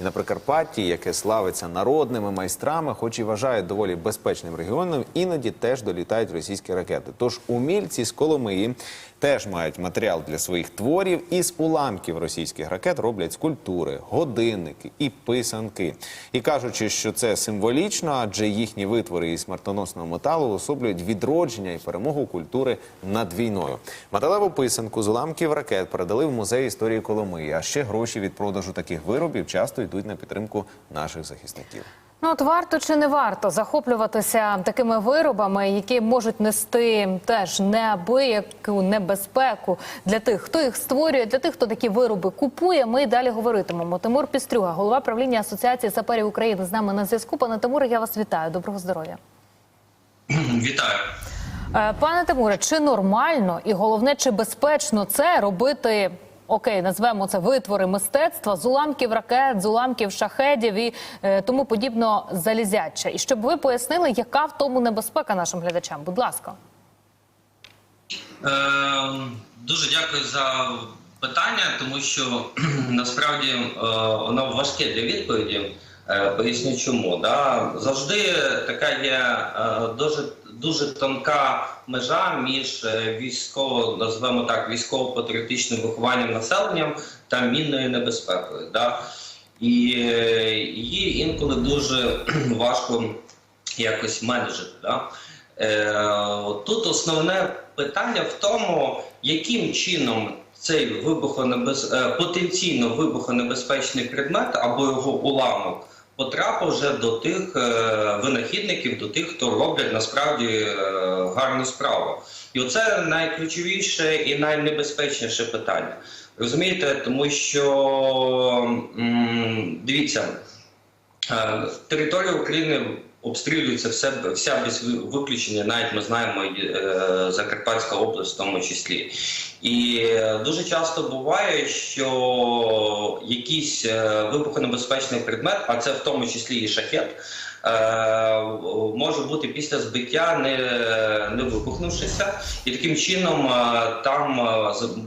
І на Прикарпатті, яке славиться народними майстрами, хоч і вважають доволі безпечним регіоном, іноді теж долітають російські ракети. Тож умільці з Коломиї теж мають матеріал для своїх творів і з уламків російських ракет роблять скульптури, годинники і писанки. І кажучи, що це символічно, адже їхні витвори із смертоносного металу уособлюють відродження і перемогу культури над війною. Металеву писанку з уламків ракет передали в музей історії Коломиї. А ще гроші від продажу таких виробів часто йдуть на підтримку наших захисників. Ну от варто чи не варто захоплюватися такими виробами, які можуть нести теж неабияку небезпеку для тих, хто їх створює, для тих, хто такі вироби купує. Ми далі говоритимемо. Тимур Пістрюга, голова правління Асоціації саперів України, з нами на зв'язку. Пане Тимуре, я вас вітаю. Доброго здоров'я. Вітаю. Е, Пане Тимуре, чи нормально і головне, чи безпечно це робити? Окей, назвемо це витвори мистецтва з уламків ракет, з уламків шахедів і е, тому подібно залізяча. І щоб ви пояснили, яка в тому небезпека нашим глядачам? Будь ласка. Е, дуже дякую за питання, тому що насправді е, воно важке для відповіді. Е, поясню чому. Да? Завжди така є е, дуже, дуже тонка межа між е, військово, назвемо так, військово-патріотичним вихованням населенням та мінною небезпекою. Да? І е, її інколи дуже важко якось менеджити. Да? Е, Тут основне питання в тому, яким чином цей вибухонебез... потенційно вибухонебезпечний предмет або його уламок потрапив вже до тих е, винахідників, до тих, хто роблять насправді е, гарну справу. І оце найключовіше і найнебезпечніше питання. Розумієте, тому що дивіться. Е, Територія України обстрілюється все, вся без виключення, навіть ми знаємо е, Закарпатська область в тому числі. І е, дуже часто буває, що якийсь е, вибухонебезпечний предмет, а це в тому числі і шахет, може бути після збиття не, не вибухнувшися, і таким чином там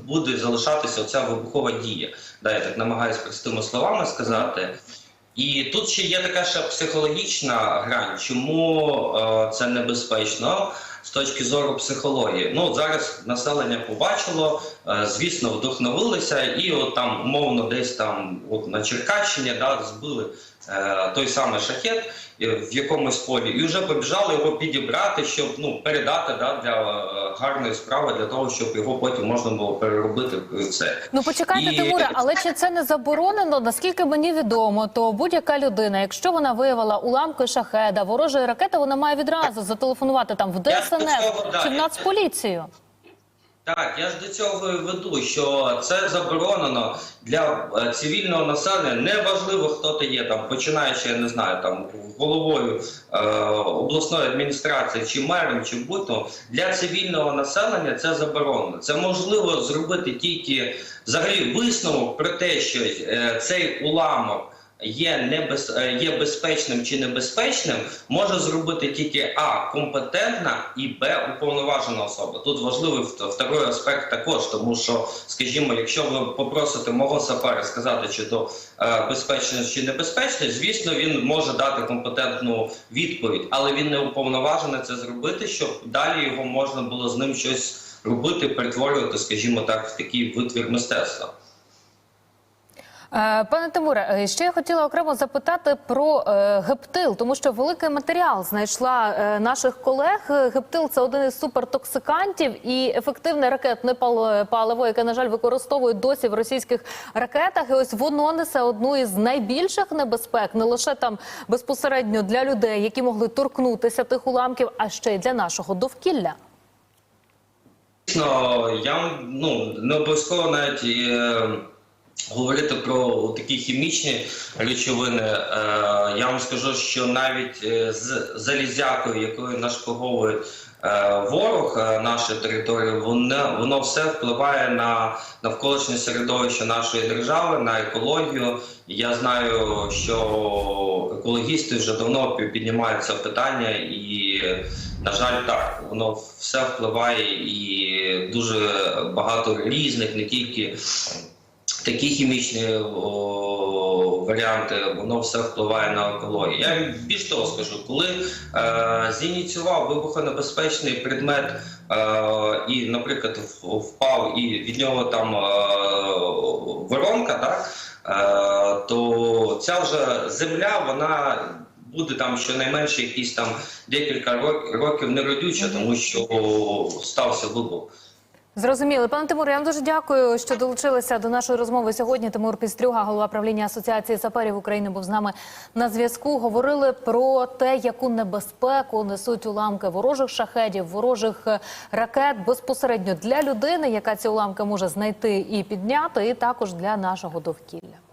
буде залишатися оця вибухова дія. Да, я так намагаюся простими словами сказати. І тут ще є така ще психологічна грань, чому е, це небезпечно з точки зору психології. Ну зараз населення побачило, е, звісно, вдохновилися, і от там умовно десь там, от на Черкащині, да, збили той самий шахет е, в якомусь полі, і вже побіжали його підібрати, щоб ну передати да, для е, гарної справи, для того, щоб його потім можна було переробити в це. Ну почекайте, І- Тимуре, але чи це не заборонено? Наскільки мені відомо, то будь-яка людина, якщо вона виявила уламки шахеда, ворожої ракети, вона має відразу зателефонувати там в ДСНС да, чи в Нацполіцію. Так, я ж до цього і веду, що це заборонено для е, цивільного населення. Неважливо, хто ти є там, починаючи, я не знаю, там головою е, обласної адміністрації чи мером, чи будь-то для цивільного населення це заборонено. Це можливо зробити тільки взагалі висновок про те, що е, цей уламок. Є небез... е, є безпечним чи небезпечним, може зробити тільки а компетентна і б уповноважена особа. Тут важливий вт- второй аспект також, тому що, скажімо, якщо ви попросите мого сапера сказати, чи то е, безпечно чи небезпечно, звісно, він може дати компетентну відповідь, але він не уповноважений це зробити, щоб далі його можна було з ним щось робити, перетворювати, скажімо так, в такий витвір мистецтва. Е, Пане Тимуре, е, ще я хотіла окремо запитати про е, гептил, тому що великий матеріал знайшла наших колег. Гептил це один із супертоксикантів і ефективне ракетне пал- паливо, яке на жаль використовують досі в російських ракетах. І ось воно несе одну із найбільших небезпек, не лише там безпосередньо для людей, які могли торкнутися тих уламків, а ще й для нашого довкілля. Дійсно, я ну не обов'язково навіть говорити про такі хімічні речовини. Е, я вам скажу, що навіть е, з залізякою, якою нашпиговує е, ворог нашої території, воно, воно все впливає на навколишнє середовище нашої держави, на екологію. Я знаю, що екологісти вже давно пі- піднімають це питання, і на жаль, так воно все впливає і дуже багато різних, не тільки такі хімічні о, варіанти, воно все впливає на екологію. Я більш того скажу, коли е, зініціював вибухонебезпечний предмет е, і, наприклад, впав і від нього там е, воронка, так, е, то ця вже земля, вона буде там щонайменше якісь там декілька років неродюча, тому що стався вибух. Зрозуміли, пане Тимур, я вам дуже дякую, що долучилися до нашої розмови сьогодні. Тимур Пістрюга, голова правління Асоціації саперів України, був з нами на зв'язку. Говорили про те, яку небезпеку несуть уламки ворожих шахедів, ворожих е, ракет безпосередньо для людини, яка ці уламки може знайти і підняти, і також для нашого довкілля.